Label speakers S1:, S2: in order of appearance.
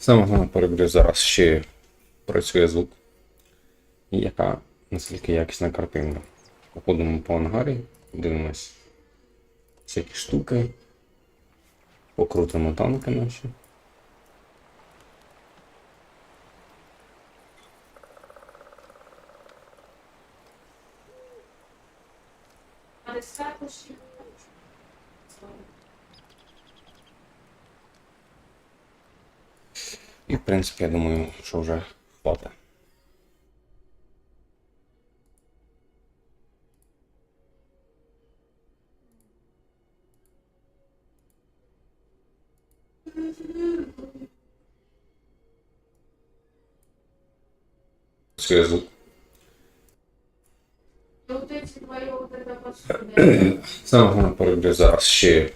S1: Саме головне перегляд зараз ще працює звук. Яка наскільки якісна картинка. Походимо по ангарі, дивимось всякі штуки, покрутимо танки наші.
S2: Але
S1: І, в принципі, я думаю, що вже хватить. Працює звук.
S2: вот эти твои вот это посуды.
S1: Саме головне перегляд зараз ще